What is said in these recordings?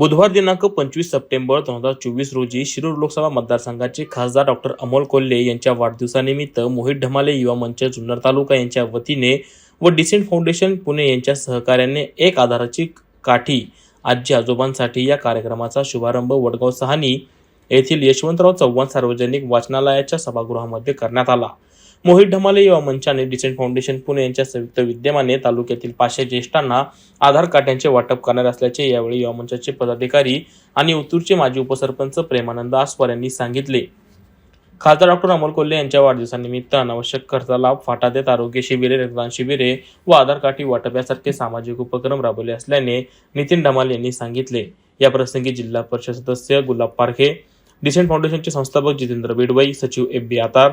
बुधवार दिनांक पंचवीस सप्टेंबर दोन हजार चोवीस रोजी शिरूर लोकसभा मतदारसंघाचे खासदार डॉक्टर अमोल कोल्हे यांच्या वाढदिवसानिमित्त मोहित ढमाले युवा मंच जुन्नर तालुका यांच्या वतीने व डिसेंट फाउंडेशन पुणे यांच्या सहकार्याने एक आधाराची काठी आजी आजोबांसाठी या कार्यक्रमाचा शुभारंभ वडगाव सहानी येथील यशवंतराव चव्हाण सार्वजनिक वाचनालयाच्या सभागृहामध्ये करण्यात आला. मोहित ढमाले युवा मंचाने डिसेंट फाउंडेशन पुणे यांच्या संयुक्त विद्यमाने तालुक्यातील पाचशे ज्येष्ठांना आधार कार्डांचे वाटप करणार असल्याचे यावेळी युवा मंचाचे पदाधिकारी आणि उतूरचे माजी उपसरपंच प्रेमानंद आस्वार यांनी सांगितले. खासदार डॉक्टर अमोल कोल्हे यांच्या वाढदिवसानिमित्त अनावश्यक खर्चाला फाटा देत आरोग्य शिबिरे रक्तदान शिबिरे व आधार काठी वाटप यासारखे सामाजिक उपक्रम राबवले असल्याने नितीन डमाल यांनी सांगितले. या प्रसंगी जिल्हा परिषद सदस्य गुलाब पारखे डिसेंट फाउंडेशनचे संस्थापक जितेंद्र बिडवई सचिव एफ बी आतार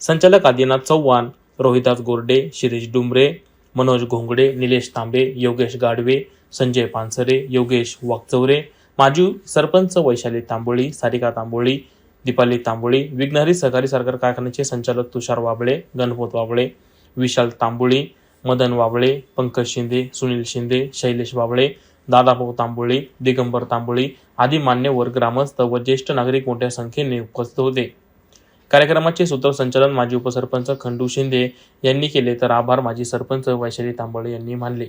संचालक आदिनाथ चव्हाण रोहिदास गोरडे शिरीष डुमरे मनोज घोंगडे निलेश तांबे योगेश गाडवे संजय पानसरे योगेश वाकचौरे माजी सरपंच वैशाली तांबोळी सारिका तांबोळी दीपाली तांबोळी विघ्नहरी सहकारी सरकार कारखान्याचे संचालक तुषार वाबळे गणपत वाबळे विशाल तांबोळी मदन वाबळे पंकज शिंदे सुनील शिंदे शैलेश वाबळे दादाभाऊ तांबोळी दिगंबर तांबोळी आदी मान्यवर ग्रामस्थ व ज्येष्ठ नागरिक मोठ्या संख्येने उपस्थित होते. कार्यक्रमाचे सूत्रसंचालन माजी उपसरपंच खंडू शिंदे यांनी केले तर आभार माजी सरपंच वैशाली तांबळे यांनी मानले.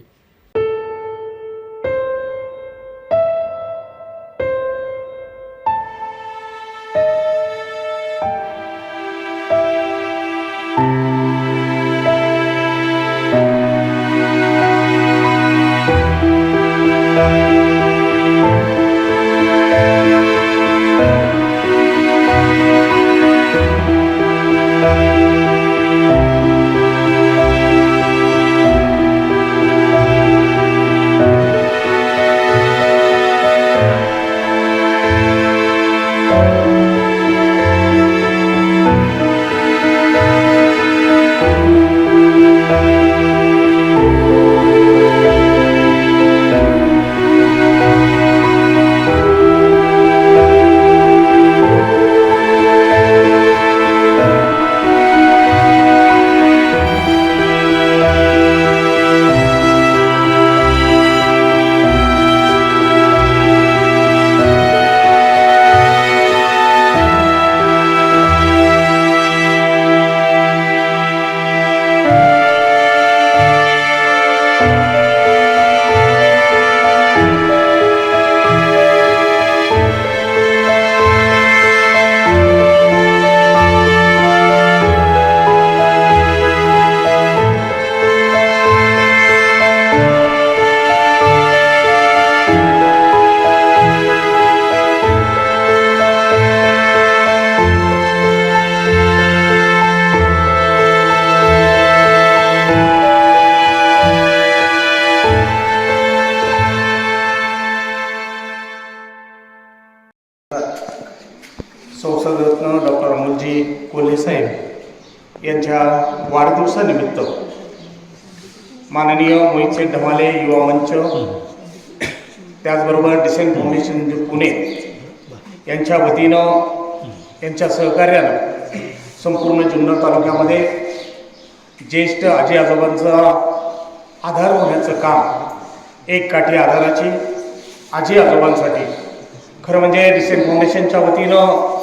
कोल्हे साहेब यांच्या वाढदिवसानिमित्त माननीय मोहितचे ढमाले युवा मंच त्याचबरोबर डिसेंट फाउंडेशन पुणे यांच्या वतीनं यांच्या सहकार्यानं संपूर्ण जुन्नर तालुक्यामध्ये ज्येष्ठ आजी आजोबांचा आधार होण्याचं काम एक काठी आधाराची आजी आजोबांसाठी खरं म्हणजे डिसेंट फाउंडेशनच्या वतीनं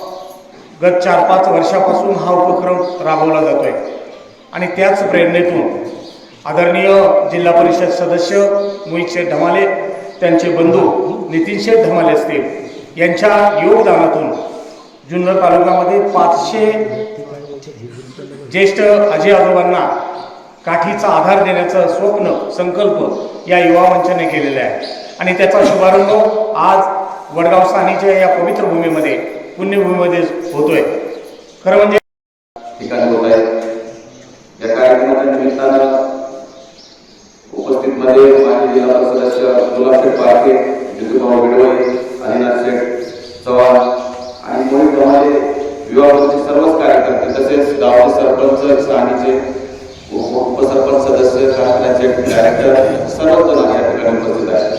गत चार पाच वर्षापासून हा उपक्रम राबवला जातो आहे आणि त्याच प्रेरणेतून आदरणीय जिल्हा परिषद सदस्य मोहित शेठ धमाले त्यांचे बंधू नितीन शेठ धमाले असतील यांच्या योगदानातून जुन्नर तालुक्यामध्ये पाचशे ज्येष्ठ आजी आजोबांना काठीचा आधार देण्याचं स्वप्न संकल्प या युवा मंचाने केलेला आहे. आणि त्याचा शुभारंभ आज वडगाव सानीच्या या पवित्र भूमीमध्ये पुण्यभूमीमध्ये होतोय. खरं म्हणजे ठिकाणी होत या कार्यक्रमाच्या निमित्तानं उपस्थित मध्ये माजी जिल्हा सदस्य गुलाबशेठ पारखे जितूभाऊ आदिनाथ शेठ चव्हाण आणि मोहित गव्हाणे विवाहाचे सर्वच कार्यकर्ते तसेच गावाचे सरपंच शहाणीचे उप- उपसरपंच सदस्य कारखान्याचे डायरेक्टर सर्वच जण या ठिकाणी उपस्थित आहेत.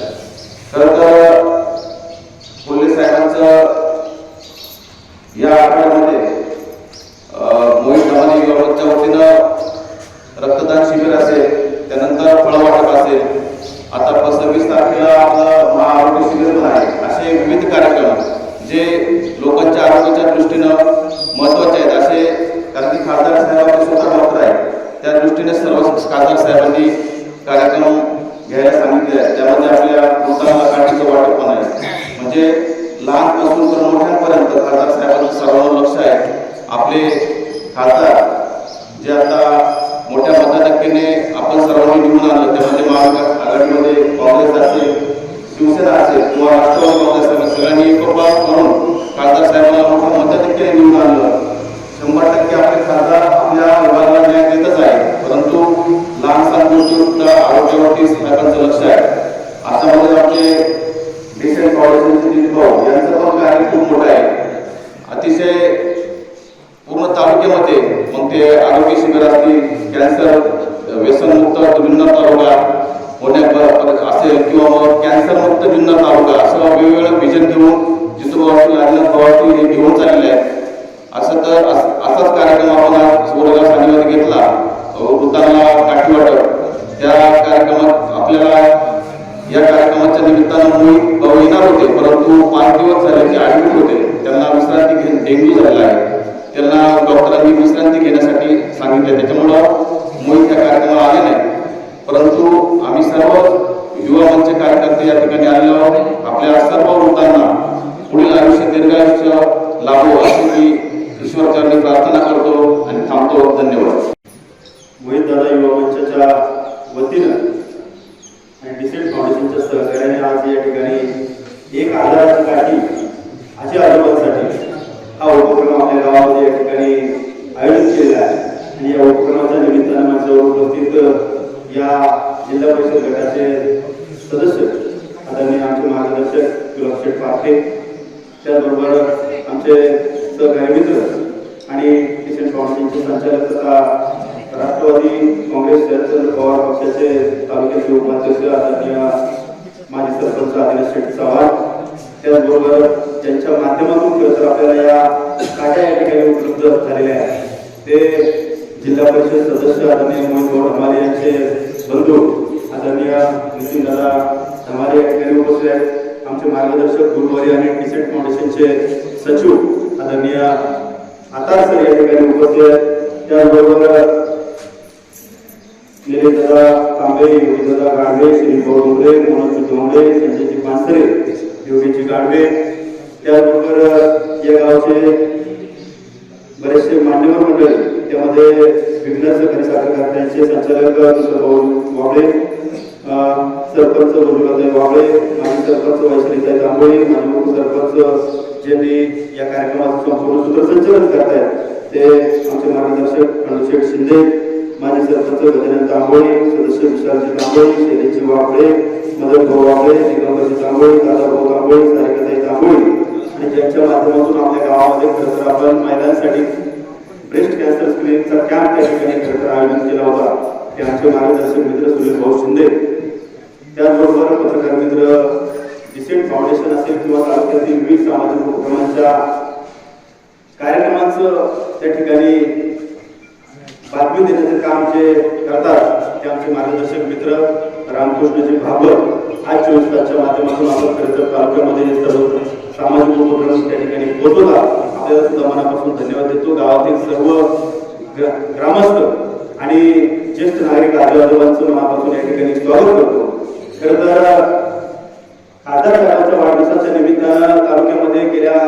खरं तर कोल्हे साहेबांचं या आठवड्यामध्ये अ, मोहित गव्हाणे युवाच्या वतीनं रक्तदान शिबिर असेल त्यानंतर फळवाटप असेल आता सव्वीस तारखेला आपलं महाआरोग्य शिबिर खासदार साहेबांनी कार्यक्रम घ्यायला सांगितले आहे त्यामध्ये आपल्या मृतांना काठीचं वाटप पण आहे म्हणजे लहानपासून तर मोठ्यांपर्यंत खासदार साहेबांचं सर्वांना लक्ष आहे आपले खासदार जे आता मोठ्या मतदाटक्याने आपण सर्वांनी निवडून आलो त्यामध्ये म्हणजे महाविकास आघाडीमध्ये काँग्रेस असेल शिवसेना असेल किंवा राष्ट्रवादी काँग्रेस असेल सगळ्यांनी एकोपास करून खासदार साहेबांना मोठ्या मतदाटक्याने निवडून आणलं. शंभर टक्के आपले खासदार आपल्या विभागाला न्याय देतच आहे परंतु लहान सहान गोष्टी आरोग्यावरती साहेबांचं लक्ष आहे. आसाममध्ये आपले डिसेंट कॉलेज यांचं पण कार्य खूप मोठं आहे. अतिशय पूर्ण होते. मग ते आरोग्य शिबिर असतील कॅन्सर व्यसनमुक्त जुन्नर तालुका होण्या असेल किंवा मग कॅन्सरमुक्त जुन्नर तालुका असं वेगवेगळं विजन घेऊन जितू असतील आदिनाथ हे घेऊन चाललेले आहे. असं तर असाच कार्यक्रम आपण आज सोडगाव सांगलीमध्ये घेतला. वृत्तांना काठी वाटप. त्या कार्यक्रमात आपल्याला या कार्यक्रमाच्या निमित्तानं मोहित येणार होते परंतु पाच दिवस झाले ते ऍडमिट होते. त्यांना विश्रांती घेऊन डेंग्यू झालेला आहे. त्यांना मी विश्रांती घेण्यासाठी सांगितले त्याच्यामुळं मोहित त्या कार्यक्रमाला आले नाही. परंतु आम्ही सर्व युवा मंच कार्यकर्ते या ठिकाणी आलेलो आहोत. आपल्या सर्व वृद्धांना पुढील आयुष्य दीर्घायुष्य लाभो अशी मी ईश्वरचरणी प्रार्थना करतो आणि थांबतो. धन्यवाद. मोहित दादा युवा मंचाच्या वतीनं आणि डिसेंट फाउंडेशनच्या सहकार्याने आज या ठिकाणी एक आधाराची अशा आजी आजोबांसाठी हा उपक्रम आपल्या गावात या ठिकाणी आयोजित केलेला आहे. आणि या उपक्रमाच्या निमित्तानं माझ्यावर उपस्थित या जिल्हा परिषद गटाचे सदस्य आदरणीय आमचे मार्गदर्शक गुलाबशेठ पारखे त्याचबरोबर आमचे सहकारी मित्र आणि किशन फाउंडेशनचे संचालक तथा राष्ट्रवादी काँग्रेस शरदचंद्र पवार पक्षाचे तालुक्याचे उपाध्यक्ष आदरणीय माजी सरपंच आदिनाथ शेठ चव्हाण त्याचबरोबर त्यांच्या माध्यमातून खरं तर आपल्याला या काट्या या ठिकाणी उपलब्ध झालेले आहे. ते जिल्हा परिषद सदस्य आदरणीय मोहित गौड हमारे यांचे बंधू आदरणीय नितीन दादा हमारे या ठिकाणी उपस्थित आहेत. आमचे मार्गदर्शक गुरुवारी आणि डिसेंट फाउंडेशनचे सचिव आदरणीय आता सर या ठिकाणी उपस्थित आहेत. त्याचबरोबर निलेश तांबे योगी गाडवे श्री डोंगरे मनोज डोंगरे संजयजी पानसरे योगीजी गाडवे. त्याचबरोबर या गावचे त्यामध्ये विघ्न सहकारी साखर कारखान्याचे संचालक भाऊ वाबळे सरपंच रोजगारदाई वाबळे माजी सरपंच वैशालीताई तांबोळी माजी उपसरपंच ज्यांनी या कार्यक्रमाचं संपूर्ण सूत्रसंचालन करतायत. ते आमचे मार्गदर्शक अनुशेठ शिंदे माजी सरपंच गजानन तांबोळी सदस्य विशालजी तांबोळी शैलेशजी वाबळे मदन भाऊ वाबळे दिगंबरजी तांबोळी दादाभाऊ तांबोळी सारिकाताई तांबोळी. आणि ज्यांच्या माध्यमातून आपल्या गावामध्ये खरं तर आपण महिलांसाठी ब्रेस्ट कॅन्सर स्क्रीनिंगचा कॅम्प त्या ठिकाणी खरंतर आयोजन केला होता ते आमचे मार्गदर्शक मित्र सुनील भाऊ शिंदे. त्याचबरोबर पत्रकार मित्र डिसेंट फाउंडेशन असेल किंवा तालुक्यातील विविध सामाजिक उपक्रमांच्या कार्यक्रमांचं त्या ठिकाणी बातमी देण्याचं काम जे करतात ते आमचे मार्गदर्शक मित्र रामकृष्णजी भागवत. आज चोवीस तासच्या माध्यमातून आपण खरं तर तालुक्यामध्ये हे सर्व सामाजिक उपक्रम त्या ठिकाणी पोहोचवला आपल्याला सुद्धा मनापासून धन्यवाद देतो. गावातील सर्व ग्रामस्थ आणि ज्येष्ठ नागरिक आजी आजोबांचं मनापासून या ठिकाणी स्वागत करतो. खरं तर खासदार साहेबांच्या वाढदिवसाच्या निमित्तानं तालुक्यामध्ये गेल्या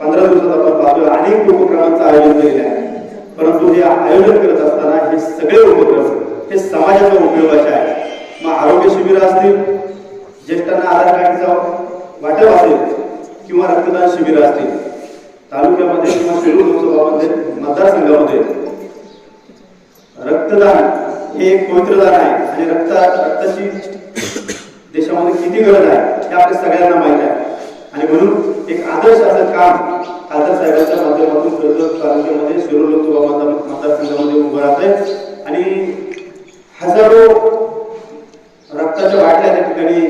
पंधरा दिवसात आपण पाहतोय अनेक उपक्रमांचं आयोजन केलेलं आहे. परंतु हे आयोजन करत असताना हे सगळे उपक्रम हे समाजाच्या उपयोगाचे आहेत. मग आरोग्य शिबिर असतील ज्येष्ठांना आधार कार्डचा वाटप असेल किंवा रक्तदान शिबिर असतील तालुक्यामध्ये किंवा शिरूर लोकसभामध्ये मतदारसंघामध्ये रक्तदान हे एक पवित्र दान आहे आणि रक्त रक्ताची देशामध्ये किती गरज आहे हे आपल्या सगळ्यांना माहीत आहे. आणि म्हणून एक आदर्श असं काम खासदार साहेबांच्या माध्यमातून कर्जत तालुक्यामध्ये शिरूर लोकसभा मतदारसंघामध्ये उभं राहत आणि हजारो रक्ताच्या वाटल्या त्या ठिकाणी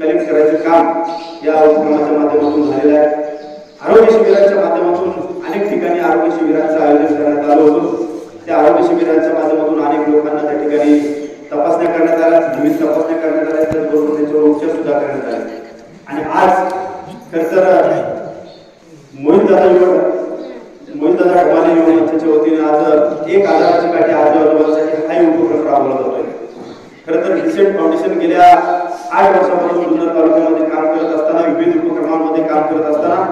कलेक्ट करायचं काम या उपक्रमाच्या माध्यमातून झालेलं आहे. आरोग्य शिबिराच्या माध्यमातून अनेक ठिकाणी आरोग्य शिबिरांचं आयोजन करण्यात आलं होतं त्या आरोग्य शिबिरांच्या माध्यमातून अनेक लोकांना त्या ठिकाणी तपासण्या करण्यात आल्या विविध तपासण्या करण्यात आल्या त्याचबरोबर त्यांच्यावर उपचार सुद्धा करण्यात आले आणि आज खर तर मोहित दादा मोहित दादा ढमाले युवा मंचाच्या वतीने आज एक आजाराची काठी आजी आजोबांसाठी हाही उपक्रम राबवला खरं तर डिसेंट फाउंडेशन गेल्या आठ वर्षापासून जुन्नर तालुक्यामध्ये काम करत असताना विविध उपक्रमांमध्ये काम करत असताना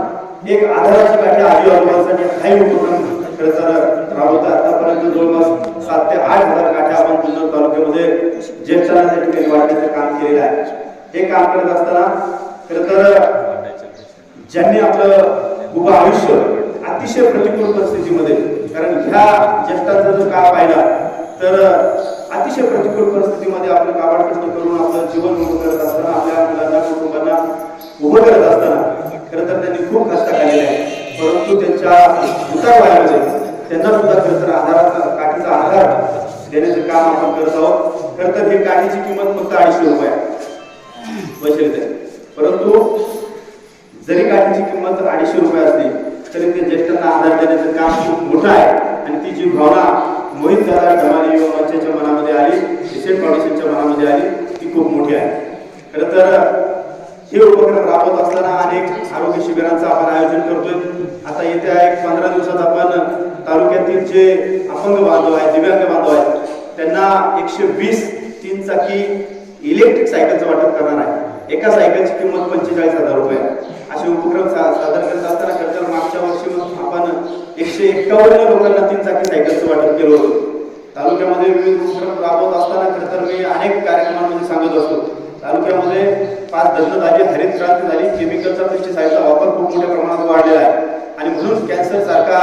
एक आधाराची काठी आजी काही उपक्रम खरं तर राबवत आहे. आतापर्यंत जवळपास सात ते आठ हजार काठ्या आपण जुन्नर तालुक्यामध्ये ज्येष्ठांना त्या ठिकाणी वाटण्याचं काम केलेलं आहे हे काम करत असताना खरं तर ज्यांनी आपलं उभं आयुष्य अतिशय प्रतिकूल परिस्थितीमध्ये कारण ह्या ज्येष्ठांचा जर काळ पाहिला तर अतिशय प्रतिकूल परिस्थितीमध्ये आपलं काबाडकष्ट करून आपलं जीवन उभं करत असताना आपल्या मुलांना कुटुंबांना उभं करत असताना खरं तर त्यांनी खूप कष्ट केलेले आहे परंतु त्यांच्या उतार वयामध्ये त्यांना सुद्धा खरं तर आधार काठीचा आधार देण्याचं काम आपण करत आहोत. खरं तर हे काठीची किंमत फक्त अडीचशे रुपये आहे. वैशिष्ट्य परंतु जरी काठीची किंमत अडीचशे रुपये असली तरी ते ज्येष्ठांना आधार देण्याचं काम खूप मोठं आहे. आणि ती जी भावना मोहित दादा ढमाली युवा मंचाच्या मनामध्ये आली डिसेंट फाउंडेशनच्या मनामध्ये आली ती खूप मोठी आहे. खरं तर हे उपक्रम राबवत असताना अनेक आरोग्य शिबिरांचं आपण आयोजन करतोय. आता येत्या एक पंधरा दिवसात आपण तालुक्यातील जे अपंग बांधव आहेत दिव्यांग बांधव आहेत त्यांना एकशे वीस तीन चाकी इलेक्ट्रिक सायकलचं वाटप करणार आहे. एका सायकलची किंमत पंचेचाळीस हजार रुपये असे उपक्रम सादर करत असताना खरं तर मागच्या वर्षी आपण एकशे एक्कावन्न लोकांना तीन चाकी सायकलचं वाटप केलं होतं. तालुक्यामध्ये विविध उपक्रम राबवत असताना खरं तर मी अनेक कार्यक्रमांमध्ये सांगत असतो. तालुक्यामध्ये पाच दशक झाली हरित क्रांती झाली. केमिकलचा पेस्टिसाईडचा वापर खूप मोठ्या प्रमाणात वाढलेला आहे. आणि म्हणून कॅन्सर सारखा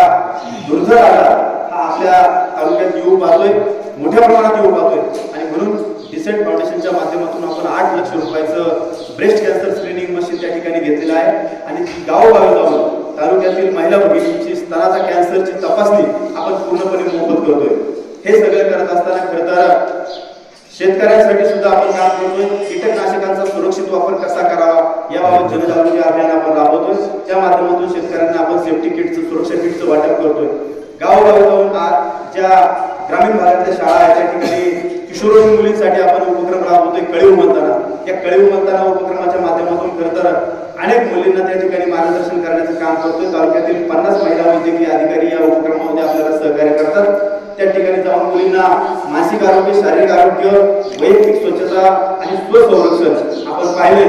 दुर्धर आजार हा आपल्या तालुक्यात येऊ पाहतोय. मोठ्या प्रमाणात येऊ पाहतोय. आणि म्हणून डिसेंट फाउंडेशनच्या माध्यमातून आपण आठ लक्ष रुपयाचं ब्रेस्ट कॅन्सर स्क्रीनिंग मशीन त्या ठिकाणी घेतलेलं आहे. आणि गावोगावी जाऊन तालुक्यातील महिला भगिनींची स्तनाचा कॅन्सरची तपासणी आपण पूर्णपणे मोफत करतोय. हे सगळं करत असताना खरं तर शेतकऱ्यांसाठी सुद्धा आपण काम करतोय. कीटकनाशकांचा सुरक्षित वापर कसा करावा याबाबत जनजागृती अभियान आपण राबवतोय. त्या माध्यमातून शेतकऱ्यांना आपण सेफ्टी किटचं सुरक्षा किटचं वाटप करतोय. गावोगावी जाऊन आज ज्या ग्रामीण भागातल्या शाळा आहेत त्या ठिकाणी किशोरवयीन मुलींसाठी आपण उपक्रम राबवतोय कळीव म्हणताना या कळीव म्हणताना उपक्रमाच्या माध्यमातून खरं तर अनेक मुलींना त्या ठिकाणी मार्गदर्शन करण्याचं काम करतोय. तालुक्यातील पन्नास महिला वैद्यकीय अधिकारी या उपक्रमामध्ये आपल्याला सहकार्य करतात. त्या ठिकाणी जाऊन मुलींना मानसिक आरोग्य शारीरिक आरोग्य वैयक्तिक स्वच्छता आणि स्वसंरक्षण आपण पाहिले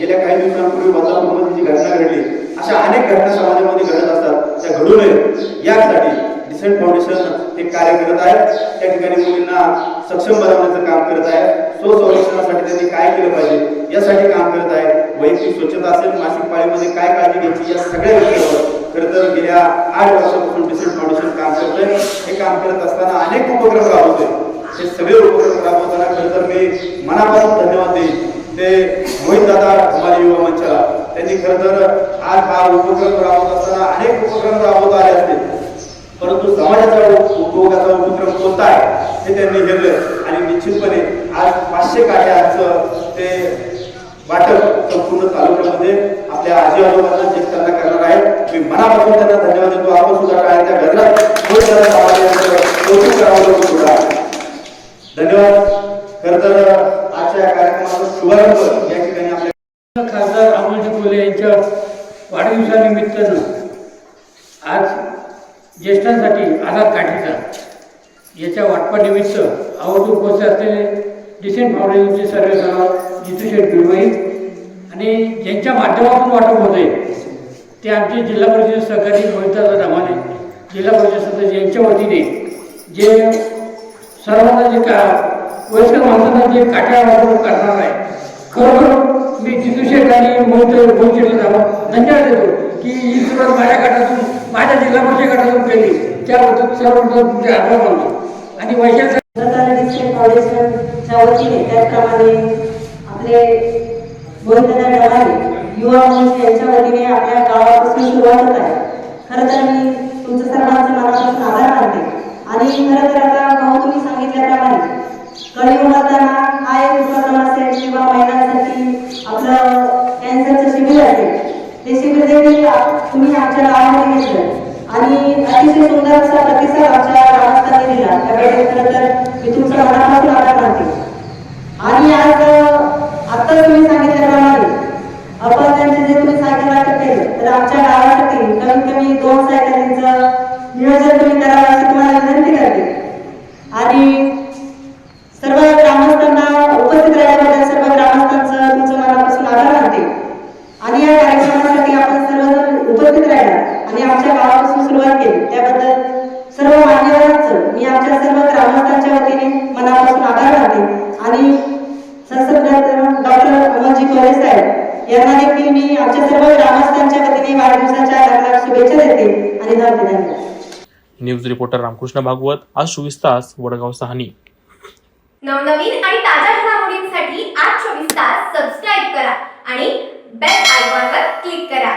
गेल्या काही दिवसांपूर्वी वातावरणामध्ये जी घटना घडली अशा अनेक घटना समाजामध्ये घडत असतात त्या घडू नये यासाठी डिसेंट फाउंडेशन हे कार्य करत आहे. त्या ठिकाणी मुलींना सक्षम बनवण्याचं काम करत आहे. स्वसंरक्षणासाठी त्यांनी काय केलं पाहिजे? यासाठी काम करत आहे. वैयक्तिक स्वच्छता असेल मासिक पाळीमध्ये काय काळजी घ्यायची? या सगळ्या विषयावर खरं तर गेल्या आठ वर्षापासून डिसेंट फाउंडेशन काम करतोय. हे काम करत असताना अनेक उपक्रम राबवतोय. हे सगळे उपक्रम राबवताना खरं तर मी मनापासून धन्यवाद देईन. ते मोहित दादा धमाले युवा मंचाला. त्यांनी खरं तर आज हा उपक्रम राबवत असताना अनेक उपक्रम राबवत आले असते परंतु समाजाचा उप- उपयोगाचा उपक्रम कोणता आहे हे त्यांनी घेतलं आणि निश्चितपणे आज पाचशे काट्याचं ते वाटप संपूर्ण तालुक्यामध्ये आपल्या आजी आजोबांना ज्येष्ठांना करणार आहेत मी मनापासून त्यांना धन्यवाद देतो. आपण सुद्धा टाळ्याच्या गजरात मोठ्या कौतुक करावं सुद्धा. धन्यवाद. खरं तर आजच्या या कार्यक्रमाचा शुभारंभ या ठिकाणी आपल्या खासदार अमोलजी कोल्हे यांच्या वाढदिवसानिमित्तानं आज ज्येष्ठांसाठी आधार काठीचा याच्या वाटपानिमित्त आवर्जून उपस्थित असलेले डिसेंट फाउंडेशनचे सर्व सराव जितू शेठ बिरवाई आणि ज्यांच्या माध्यमातून वाटप होते ते आमचे जिल्हा परिषद सहकारी मोहितदादा रामाने जिल्हा परिषद सदस्य यांच्या वतीने जे सर्वांना जे का वयस्कर माणसांना जे काट्या वापरून करणार आहे खरोखर मी जितू आणि मोहित मोहित धन्यवाद देतो की ही सुरुवात माझ्या गटातून माझ्या जिल्हा परिषद गटातून केली. त्याबद्दल सर्व तुमचे आभार मानतो. आणि वैशाख कॉलेजच्या वतीने त्याचप्रमाणे आपले गोविंददा डबाले युवा मंच यांच्या वतीने आपल्या गावापासून सुरुवात होत आहे. खरं तर मी तुमचं सर्वांचं मनापासून आभार मानते. आणि खरं तर आता भाऊ तुम्ही सांगितल्याप्रमाणे कलियुगाताना हा एक उपक्रम असेल किंवा महिलांसाठी आपलं कॅन्सरचं शिबिर असेल ते शिबिर देखील तुम्ही आमच्या गावामध्ये घेतलं. आणि अतिशय सुंदर असा प्रतिसाद आमच्या ग्रामस्थांनी दिला. त्यामुळे खरं तर मी तुमच्या मनापासून आभार मानते. आणि आज आत्ताच तुम्ही सांगितल्याप्रमाणे आमच्या गावासाठी कमीत कमी दोन सायकलींचं नियोजन तुम्ही करावं अशी तुम्हाला विनंती करते. आणि सर्व ग्रामस्थांना उपस्थित राहिल्याबद्दल सर्व ग्रामस्थांचं तुमचं मनापासून आभार मानते. आणि या कार्यक्रमासाठी आपण सर्वजण उपस्थित राहिला आणि आमच्या गावात न्यूज रिपोर्टर रामकृष्ण भागवत आज चोवीस तास वडगाव सहानी. नवनवीन आणि ताज्या घडामोडींसाठी आज चोवीस तास सबस्क्राईब करा आणि बेल आयकॉनवर क्लिक करा.